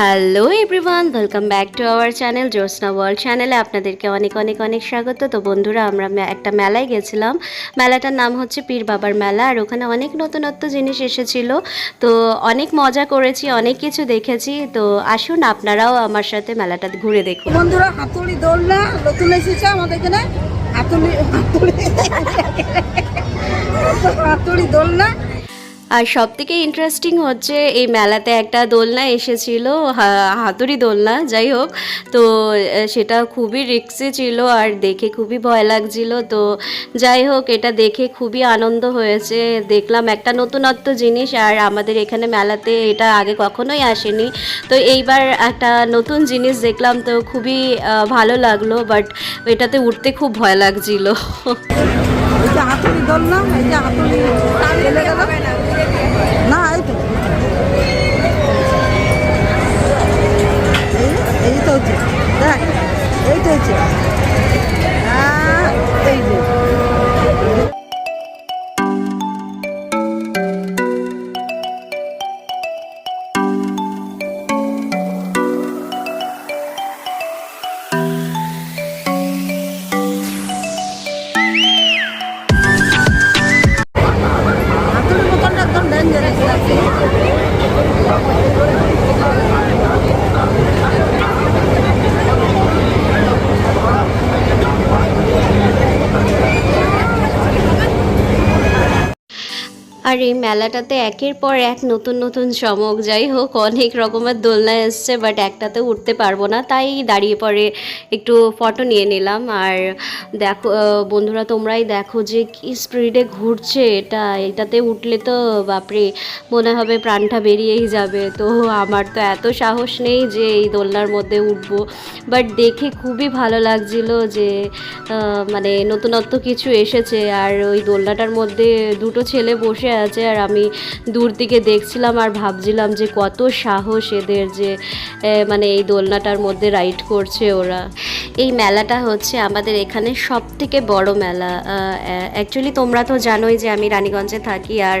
Hello everyone welcome back to our channel Jyotsna world চ্যানেলে আপনাদেরকে অনেক অনেক অনেক স্বাগত। তো বন্ধুরা, আমরা একটা মেলায় গেছিলাম। মেলাটার নাম হচ্ছে পীর বাবার মেলা, আর ওখানে অনেক নতুনত্ব জিনিস এসেছিল। তো অনেক মজা করেছি, অনেক কিছু দেখেছি। তো আসুন, আপনারাও আমার সাথে মেলাটা ঘুরে দেখুন। বন্ধুরা, হাতুড়ি দোলনা, নতুন এসেছে আমাদের এখানে। হাতুড়ি হাতুড়ি। হাতুড়ি দোলনা আর সব থেকে ইন্টারেস্টিং হচ্ছে এই মেলাতে একটা দোলনা এসেছিল হাতুড়ি দোলনা, যাই হোক। তো সেটা খুবই রিক্সি ছিল আর দেখে খুবই ভয় লাগছিল। তো, যাই হোক, এটা দেখে খুবই আনন্দ হয়েছে। দেখলাম একটা নতুনত্ব জিনিস আর আমাদের এখানে মেলাতে এটা আগে কখনোই আসেনি। তো, এইবার একটা নতুন জিনিস দেখলাম তো খুবই ভালো লাগল বাট এটাতে উঠতে খুব ভয় লাগছিল। হাতুড়ি দোলনা হাতুড়ি না এই তো। এই- তো হচ্ছে। দেখ এই তো হচ্ছে। আর এই মেলাটাতে একের পর এক নতুন নতুন চমক। যাই হোক, অনেক রকমের দোলনা এসছে বাট একটাতে উঠতে পারব না, তাই দাঁড়িয়ে পরে একটু ফটো নিয়ে নিলাম। আর দেখো বন্ধুরা, তোমরাই দেখো যে কি স্পিডে ঘুরছে এটা। এটাতে উঠলে তো বাপরে, মনে হবে প্রাণটা বেরিয়েই যাবে। তো আমার তো এত সাহস নেই যে এই দোলনার মধ্যে উঠবো। বাট দেখে খুবই ভালো লাগছিল যে মানে নতুনত্ব কিছু এসেছে। আর ওই দোলনাটার মধ্যে দুটো ছেলে বসে আছে আর আমি দূর থেকে দেখছিলাম আর ভাবছিলাম যে কত সাহস এদের যে মানে এই দোলনাটার মধ্যে রাইড করছে ওরা। এই মেলাটা হচ্ছে আমাদের এখানে সব থেকে বড় মেলা। অ্যাকচুয়ালি তোমরা তো জানোই যে আমি রানীগঞ্জে থাকি আর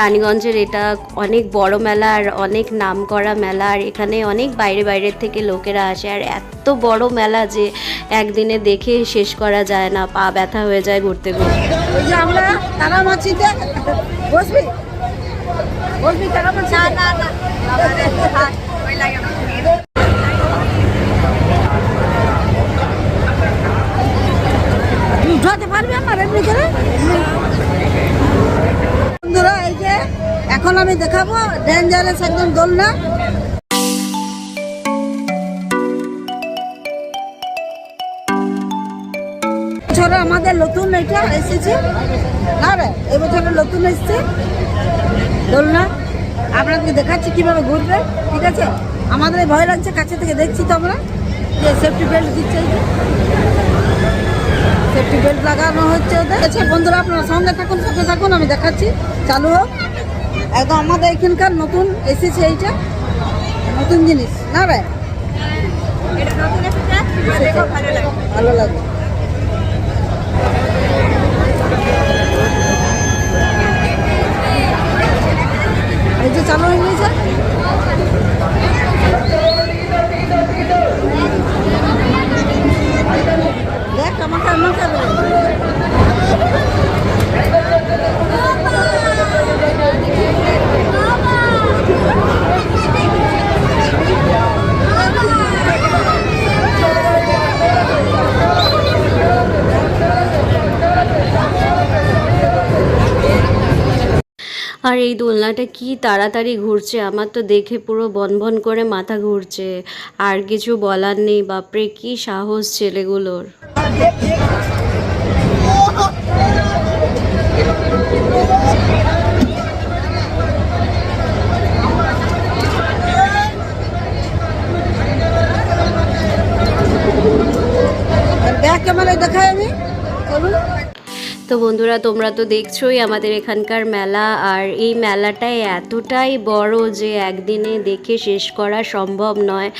রানীগঞ্জের এটা অনেক বড় মেলা আর অনেক নাম করা মেলা আর এখানে অনেক বাইরে বাইরের থেকে লোকেরা আসে আর এত বড় মেলা যে একদিনে দেখে শেষ করা যায় না, পা ব্যথা হয়ে যায় ঘুরতে ঘুরতে। বসবি? বসবি মাছি না না না। উঠাতে পারবি আমার এমনি করে? বন্ধুরা এই যে এখন আমি দেখাবো। ডেঞ্জারাস একদম দোলনা। বছরে আমাদের নতুন এটা এসেছে। না রে এবছরে নতুন এসেছে। দোলনা আপনাদেরকে দেখাচ্ছি কীভাবে ঘুরবে ঠিক আছে? আমাদের ভয় লাগছে কাছে থেকে দেখছি তো আমরা যে সেফটি বেল্ট দিচ্ছে সেফটি বেল্ট লাগানো হচ্ছে ওদের। আচ্ছা বন্ধুরা আপনারা সঙ্গে থাকুন সাথে থাকুন আমি দেখাচ্ছি। চালু হোক। একদম আমাদের এখানকার নতুন এসেছে এইটা। নতুন জিনিস না রে? ভালো লাগে এই যে চালু হয়ে গেছে দেখ আমাকে আমাকে আর এই দোলনাটা কি তাড়াতাড়ি ঘুরছে? আমার তো দেখে পুরো বনবন করে মাথা ঘুরছে। আর কিছু বলার নেই, বাপরে, কি সাহস ছেলেগুলোর। ক্যামেরায় দেখাই আমি। তো তো বন্ধুরা, তোমরা তো দেখছোই আমাদের এখানকার মেলা। আর এই মেলাটাই এতটাই বড় যে একদিনে দেখে শেষ করা সম্ভব নয়।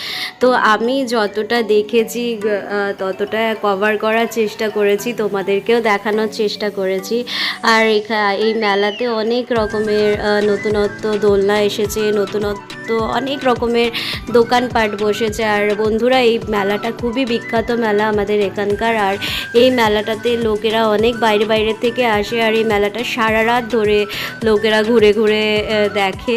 তো আমি যতটা দেখেছি ততটা কভার করার চেষ্টা করেছি, তোমাদেরকেও দেখানোর চেষ্টা করেছি। আর এই মেলাতে অনেক রকমের নতুনত্ব দোলনা এসেছে, নতুনত্ব, অনেক রকমের দোকানপাট বসেছে। আর বন্ধুরা, এই মেলাটা খুবই বিখ্যাত মেলা আমাদের এখানকার। আর এই মেলাটাতে লোকেরা অনেক বাইরে বাইরে থেকে আসে আর এই মেলাটা সারা রাত ধরে লোকেরা ঘুরে ঘুরে দেখে।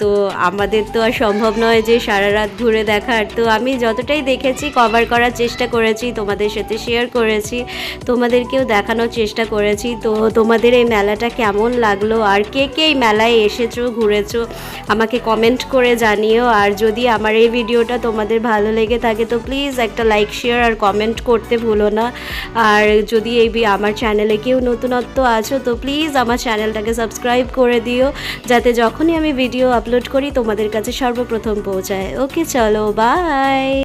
তো আমাদের তো আর সম্ভব নয় যে সারা রাত ঘুরে দেখার। তো আমি যতটাই দেখেছি কভার করার চেষ্টা করেছি, তোমাদের সাথে শেয়ার করেছি, তোমাদেরকেও দেখানোর চেষ্টা করেছি। তো তোমাদের এই মেলাটা কেমন লাগল? আর কে কে এই মেলায় এসেছ, ঘুরেছো? আমাকে কমেন্ট করে জানিও। আর যদি আমার এই ভিডিওটা তোমাদের ভালো লেগে থাকে, তো প্লিজ একটা লাইক শেয়ার আর কমেন্ট করতে ভুলো না। আর যদি এই আমার চ্যানেলে কেউ নতুনত্ব আছো, তো প্লিজ আমার চ্যানেলটাকে সাবস্ক্রাইব করে দিও, যাতে যখনই আমি ভিডিও আপলোড করি, তোমাদের কাছে সর্বপ্রথম পৌঁছায়। ওকে চলো বাই